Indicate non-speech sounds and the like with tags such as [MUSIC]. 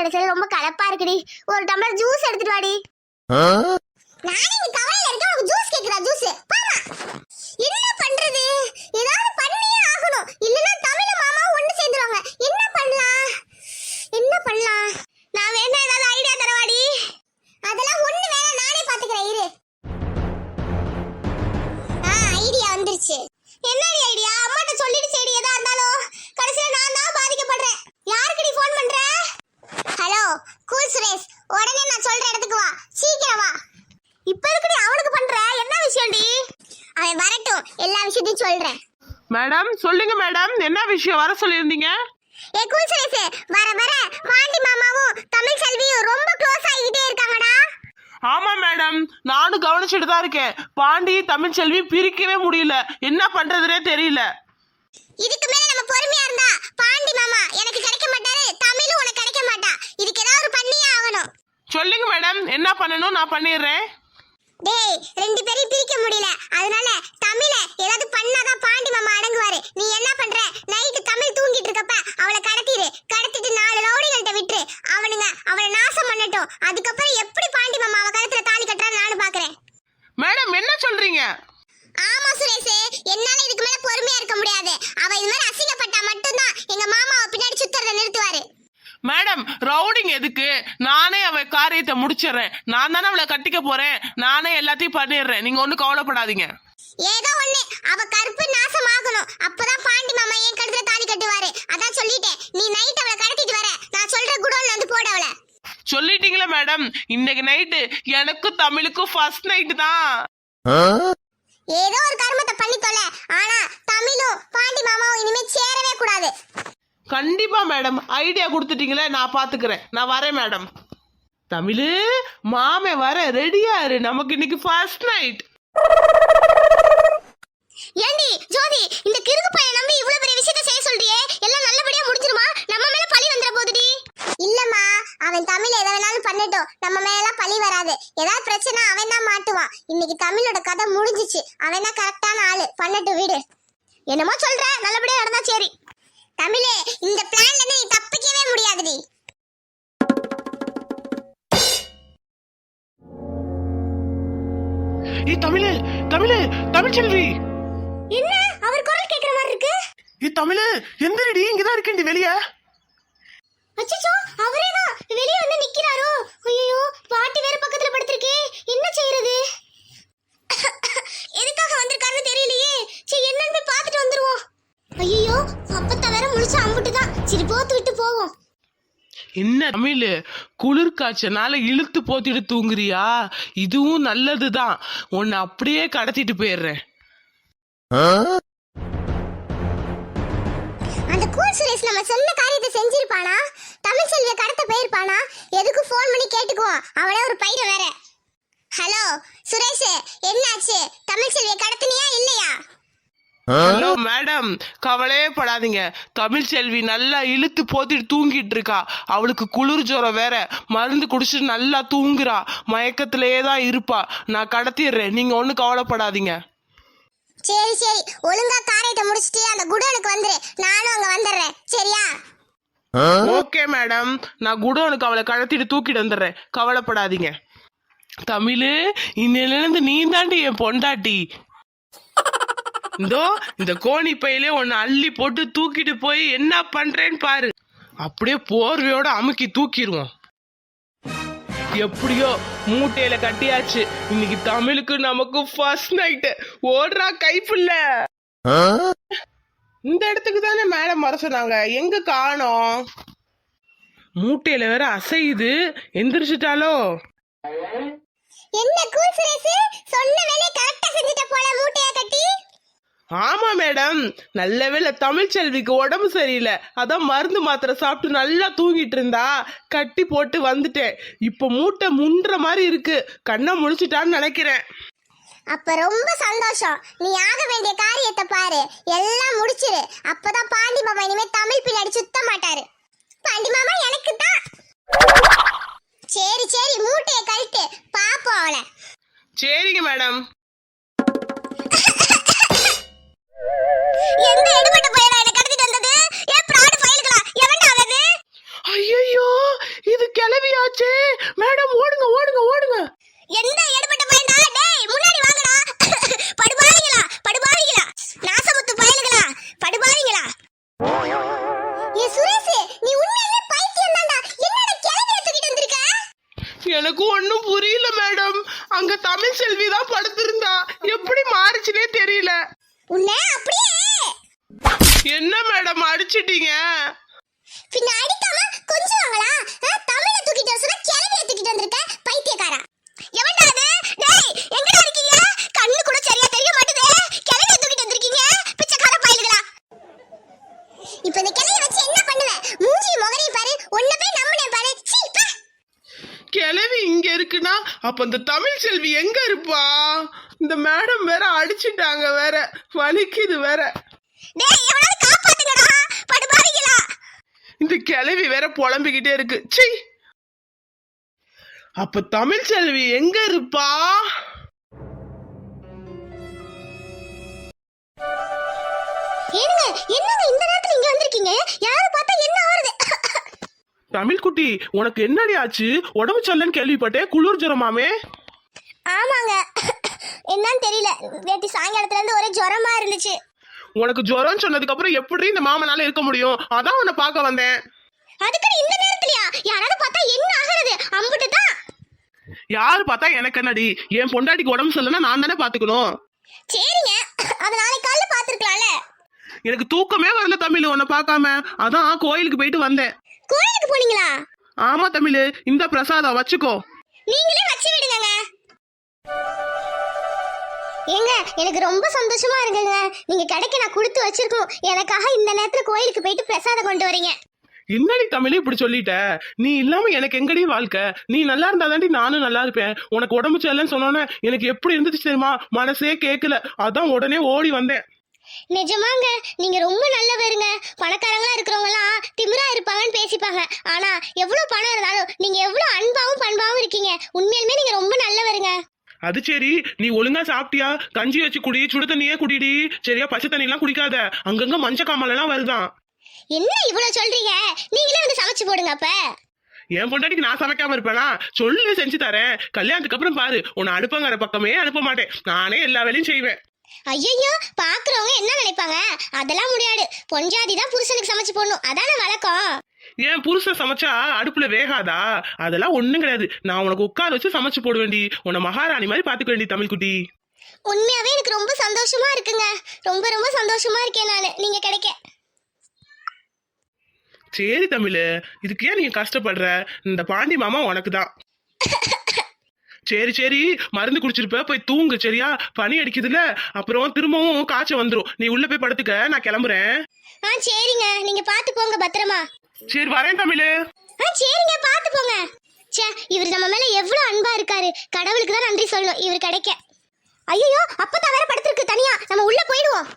கிடைச்சது ரொம்ப கலப்பா இருக்குடி. ஒரு டம்ளர் ஜூஸ் எடுத்துட்டு வாடி. நான் இங்க கவலையில இருக்க உனக்கு ஜூஸ் கேக்குறா ஜூஸ் உடனே நான் சொல்ற இடத்துக்கு வா. சீக்கிரம் வா. இப்ப எதுக்கு நீ அவனுக்கு பண்ற? என்ன விஷயம்டி? அவன் வரட்டும். எல்லா விஷயத்தையும் சொல்றேன். மேடம் சொல்லுங்க மேடம். என்ன விஷயம்? வர சொல்லியிருந்தீங்க? ஏ கூல் சுரேஷ். வர வர. பாண்டி மாமாவும் தமிழ் செல்வியும் ரொம்ப க்ளோஸ் ஆகிட்டே இருக்காங்கடா. ஆமா மேடம். நானும் கவனிச்சுட்டு தான் இருக்கேன். பாண்டி தமிழ்ச்செல்வி பிரிக்கவே முடியல. என்ன பண்றதுனே தெரியல. இதுக்கு மேல நம்ம பொறுமையா இருந்தா பாண்டி மாமா எனக்கு கிடைக்க மாட்டாரு தமிழும் உனக்கு கிடைக்க மாட்டா. இதுக்கு ஏதாவது ஒரு பண்ணியே ஆகணும். சொல்லுங்க மேடம் என்ன பண்ணணும்? நான் பண்ணிடுறேன். டேய் ரெண்டு பேரையும் பிரிக்க முடியல. அதனால தமிழ ஏதாவது பண்ணாதான் பாண்டி மாமா அடங்குவாரு. நீ என்ன பண்ற? நைட்டு தமிழ் தூங்கிட்டு இருக்கப்ப அவளை கடத்திடு கடத்திட்டு நாலு ரவுடிகள்ட்ட விட்டுரு. அவனுங்க அவளை நாசம் பண்ணட்டும். அதுக்கப்புறம் எப்படி பாண்டி மாமா அவ கழுத்துல தாலி கட்டுறான்னு நானும் பாக்குறேன். மேடம் என்ன சொல்றீங்க? ஆமா சுரேஷ். என்னால இதுக்கு மேல பொறுமையா இருக்க முடியாது. அவ இது மாதிரி அசிங்கப்பட்டா மட்டும்தான் எங்க மாமா அவ பின்னாடி சுத்துறத நிறுத்துவாரு மேடம் ரவுடிங் எதுக்கு? நானே அவ காரியத்தை முடிச்சிடுறேன். நான் தானே அவளை கட்டிக்க போறேன். நானே எல்லாத்தையும் பண்ணிடுறேன். நீங்க ஒன்றும் கவலைப்படாதீங்க. ஏதோ ஒண்ணு. அவ கருப்பு நாசமாகணும். அப்பதான் பாண்டி மாமா என் கழுத்துல தாலி கட்டுவாரு. அதான் சொல்லிட்டேன். நீ நைட் அவளை கடத்திட்டு வர. நான் சொல்ற குடோன்ல வந்து போட அவளை. சொல்லிட்டீங்களா மேடம் இன்னைக்கு நைட்டு எனக்கும் தமிழுக்கும் ஃபர்ஸ்ட் நைட்டு தான். ஏதோ ஒரு கர்மத்தை பண்ணி தொலை ஆனா தமிழும் பாண்டி மாமாவும் இனிமே சேரவே கூடாது. கண்டிப்பா மேடம் ஐடியா கொடுத்துட்டீங்களே நான் பாத்துக்கிறேன். நான் வரேன் மேடம் தமிழு மாமே வர ரெடியா இரு. நமக்கு இன்னைக்கு ஃபர்ஸ்ட் நைட் ஏண்டி ஜோதி இந்த கிறுக்கு பையன் நம்பி இவ்வளவு பெரிய விஷயத்தை செய்ய சொல்றியே? எல்லாம் நல்லபடியா முடிஞ்சிருமா? நம்ம மேல பழி வந்துட போகுதுடி இல்லம்மா அவன் தமிழ் எதை வேணாலும் பண்ணட்டும். நம்ம மேல பழி வராது. ஏதாவது பிரச்சனை அவன் தான் மாட்டுவான். இன்னைக்கு தமிழோட கதை முடிஞ்சிச்சு. அவன் தான் கரெக்டான ஆளு. பண்ணட்டும் வீடு. என்னமோ சொல்ற. நல்லபடியா நடந்தா சரி. தமிழே இந்த பிளான்ல இருந்து நீ தப்பிக்கவே முடியாதுடி. ஏ தமிழு தமிழு தமிழ்ச்செல்வி என்ன? அவர் குரல் கேக்குற மாதிரி இருக்கு? ஏ தமிழு எந்திரடி இங்கதான் இருக்கேன் வெளியே. அச்சச்சோ அவரே தான் வெளிய வந்து நிக்கிறாரோ? ஐயோ பாட்டி வேற பக்கத்துல படுத்திருக்கே. என்ன செய்யறது எதுக்காக வந்திருக்காருன்னு தெரியலையே முழிச்சு அம்புட்டு தான். சரி போத்து விட்டு போவோம். என்ன தமிழ்? குளிர் காய்ச்சனால இழுத்து போத்திட்டு தூங்குறியா? இதுவும் நல்லதுதான். உன்னை அப்படியே கடத்திட்டு போயிடுறேன். அந்த கூல் சுரேஷ் நம்ம சொன்ன காரியத்தை செஞ்சிருப்பானா? தமிழ் செல்விய கடத்த போயிருப்பானா? எதுக்கு ஃபோன் பண்ணி கேட்டுக்குவோம். அவளே ஒரு பையன் வேற. ஹலோ சுரேஷ் என்னாச்சு? தமிழ் செல்விய கடத்தினியா இல்லையா? Hello madam. கவலையே படாதீங்க. தமிழ் செல்வி நல்லா இழுத்து போத்திட்டு தூங்கிட்டு இருக்கா. அவளுக்கு குளிர் ஜுரம் வேற. மருந்து குடிச்சிட்டு நல்லா தூங்குறா. மயக்கத்திலேயே தான் இருப்பா. நான் கடத்திடுறேன். நீங்க ஒன்றும் கவலைப்படாதீங்க. சரி சரி. ஒழுங்கா காரியத்தை முடிச்சிட்டு அந்த குடோனுக்கு வந்துரு. நானும் அங்க வந்துடுறேன். சரியா? Okay madam. நான் குடோனுக்கு அவளை கடத்திட்டு தூக்கிட்டு வந்துடுறேன். கவலைப்படாதீங்க. தமிழு இன்னிலிருந்து நீ தாண்டி என் பொண்டாட்டி. இந்தோ இந்த கோணி பையிலே உன்னை அள்ளி போட்டு தூக்கிட்டு போய் என்ன பண்றேன்னு பாரு. அப்படியே போர்வையோட அமுக்கி தூக்கிடுவோம் எப்படியோ மூட்டையில கட்டியாச்சு. இன்னைக்கு தமிழுக்கு நமக்கு ஃபர்ஸ்ட் நைட்டு ஓடுறா கைப்புள்ள. இந்த இடத்துக்கு தானே மேடம் வர சொன்னாங்க. எங்க காணோம்? மூட்டையில வேற அசையுது. எந்திரிச்சிட்டாலோ? என்ன கூல் சுரேஷ்? சொன்ன வேலையை கரெக்டா செஞ்சுட்ட போல மூட்டைய கட்டி ஆமா மேடம் நல்ல வேளை தமிழ்ச்செல்விக்கு உடம்பு சரியில்லை. அதான் மருந்து மாத்திரை சாப்பிட்டு நல்லா தூங்கிட்டு இருந்தா. கட்டி போட்டு வந்துட்டேன். இப்போ மூட்டை முன்ற மாதிரி இருக்கு. கண்ணை முழிச்சிட்டான்னு நினைக்கிறேன். அப்ப ரொம்ப சந்தோஷம். நீ ஆக வேண்டிய காரியத்தை பாரு. எல்லாம் முடிச்சிரு. அப்பதான் பாண்டி மாமா இனிமே தமிழ் பின்னாடி சுத்த மாட்டாரு. பாண்டி மாமா எனக்கு தான். சரி சரி. மூட்டைய கழட்டு. பாப்போம் அவளை. சரிங்க மேடம் எந்த எடுபட்ட பையனா? என்ன கடத்திட்டு வந்தது? ஏன் பிராடு ஃபைல்களா எவன்டா அவன் ஐயோ இது கிளவியாச்சே. மேடம் ஓடுங்க ஓடுங்க ஓடுங்க. எந்த எடுபட்ட பையன்டா? டேய் முன்னாடி வாங்கடா. படுபாவிங்களா படுபாவிங்களா நாசமுத்து பயலுகளா படுபாவிங்களா ஏ சுரேஷ் நீ உண்மையிலே பைத்தியம் தான்டா. என்னடா கிளவி தூக்கிட்டு வந்திருக்க? எனக்கு ஒண்ணும் புரியல மேடம். அங்க தமிழ் செல்வி தான் படுத்திருந்தா. எப்படி மாறுச்சுனே தெரியல. உன்னை அப்படியே என்ன மேடம் அடிச்சிட்டீங்க? பின்ன அடிக்காம கொஞ்சம் வாங்களா தமிழ தூக்கிட்டு வர சொன்னா கிளவிய தூக்கிட்டு வந்திருக்க பைத்தியக்காரா எவன்டா அது டேய் எங்கடா இருக்கீங்க கண்ணு கூட சரியா தெரிய மாட்டுதே கிளவிய தூக்கிட்டு வந்திருக்கீங்க பிச்சைக்கார பயலுகளா இப்போ இந்த கிளவிய வச்சு என்ன பண்ணுவ மூஞ்சி முகரையும் பாரு ஒன்ன போய் நம்புனே பாரு சீ பா கிளவி இங்க இருக்குன்னா அப்ப இந்த தமிழ் செல்வி எங்க இருப்பா? இந்த மேடம் வேற அடிச்சிட்டாங்க வேற. வலிக்குது வேற. இந்த கிளவி வேற புலம்பிக்கிட்டே இருக்கு. ச்சீ. அப்ப தமிழ் செல்வி எங்க இருப்பா? ஏனுங்க என்னங்க இந்த நேரத்துல இங்க வந்திருக்கீங்க? யாராவது பார்த்தா என்ன ஆவறது? தமிழ் குட்டி உனக்கு என்னடி ஆச்சு? உடம்பு சொல்லன்னு கேள்விப்பட்டேன். குளிர் ஜுரமாமே. ஆமாங்க. என்னன்னு தெரியல. நேற்று சாயங்காலத்துல இருந்து ஒரே ஜுரமா இருந்துச்சு. உனக்கு ஜுரம் சொன்னதுக்கு அப்புறம் எப்படி இந்த மாமனால இருக்க முடியும்? அதான் உன்னை பார்க்க வந்தேன். அதுக்குன்னு இந்த நேரத்துலயா? யாராவது பார்த்தா என்ன ஆகுறது? அம்புட்டு தான். யாரு பார்த்தா எனக்கு என்னடி? என் பொண்டாட்டிக்கு உடம்பு சரியில்லைன்னா நான் தானே பாத்துக்கணும் சரிங்க. அது நாளைக்கு காலைல பாத்துருக்கலாம்ல எனக்கு தூக்கமே வரல தமிழ் உன்னை பார்க்காம. அதான் கோயிலுக்கு போயிட்டு வந்தேன். கோயிலுக்கு போனீங்களா? ஆமா தமிழ் இந்த பிரசாதம் வச்சுக்கோ. நீங்களே வச்சு விடுங்க ஏங்க எனக்கு ரொம்ப சந்தோஷமா இருக்குங்க. நீங்க கடைக்கு நான் கொடுத்து வச்சிருக்கணும் எனக்காக இந்த நேரத்துல கோயிலுக்கு போயிட்டு பிரசாதம் கொண்டு வரீங்க. என்னடி தமிழ் இப்படி சொல்லிட்ட? நீ இல்லாம எனக்கு எங்கடி வாழ்க்கை? நீ நல்லா இருந்தாதாண்டி நானும் நல்லா இருப்பேன். உனக்கு உடம்பு சரியில்லைன்னு சொன்னோன்னே எனக்கு எப்படி இருந்துச்சு தெரியுமா? மனசே கேட்கல அதான் உடனே ஓடி வந்தேன். நிஜமாங்க நீங்க ரொம்ப நல்லவருங்க. பணக்காரங்களா இருக்கிறவங்க எல்லாம் திமிரா இருப்பாங்கன்னு பேசிப்பாங்க. ஆனா எவ்வளவு பணம் இருந்தாலும் நீங்க எவ்வளவு அன்பாவும் பண்பாவும் இருக்கீங்க. உண்மையிலுமே நீங்க ரொம்ப நல்லவருங்க. அது சரி நீ ஒழுங்கா சாப்பிட்டியா? கஞ்சி வச்சு குடி சுடு தண்ணியே குடிடி. சரியா பச்சை தண்ணி எல்லாம் குடிக்காத. அங்கங்க மஞ்ச காமல் எல்லாம் வருதான். என்ன இவ்வளவு சொல்றீங்க? நீங்களே வந்து சமைச்சு போடுங்க அப்ப. என் பொண்டாட்டிக்கு நான் சமைக்காம இருப்பேனா? சொல்லு செஞ்சு தரேன். கல்யாணத்துக்கு அப்புறம் பாரு. உன்னை அடுப்பங்கிற பக்கமே அனுப்ப மாட்டேன். நானே எல்லா வேலையும் செய்வேன். ஐயோ பாக்குறவங்க என்ன நினைப்பாங்க? அதெல்லாம் முடியாது. பொஞ்சாதி தான் புருஷனுக்கு சமைச்சு போடணும். அதான வழக்கம். என் புருஷன் சமைச்சா அடுப்புல வேகாதா? அதெல்லாம் ஒண்ணும் கிடையாது. நான் உனக்கு உட்கார வச்சு சமைச்சு போட வேண்டி உன்னை மகாராணி மாதிரி பாத்துக்க வேண்டி தமிழ் குட்டி. உண்மையாவே எனக்கு ரொம்ப சந்தோஷமா இருக்குங்க. ரொம்ப ரொம்ப சந்தோஷமா இருக்கேன் நானு. நீங்க கிடைக்க. சரி தமிழ் இதுக்கு ஏன் நீங்க கஷ்டப்படுற? இந்த பாண்டி மாமா உனக்கு தான் [LAUGHS] சரி சரி மருந்து குடிச்சிருப்ப போய் தூங்கு சரியா? பனி அடிக்குதுல அப்புறம் திரும்பவும் காய்ச்சல் வந்துரும். நீ உள்ள போய் படுத்துக்க நான் கிளம்புறேன். ஆ சரிங்க. நீங்க பாத்து போங்க பத்திரமா. சரி வரேன் தமிழ். ஆ சரிங்க பாத்து போங்க. ச்சே இவர் நம்ம மேல எவ்வளவு அன்பா இருக்காரு. கடவுளுக்கு தான் நன்றி சொல்லணும் இவர் கிடைக்க. ஐயோ அப்பதான் வேற படுத்திருக்கு தனியா. நம்ம உள்ள போயிடுவோம்.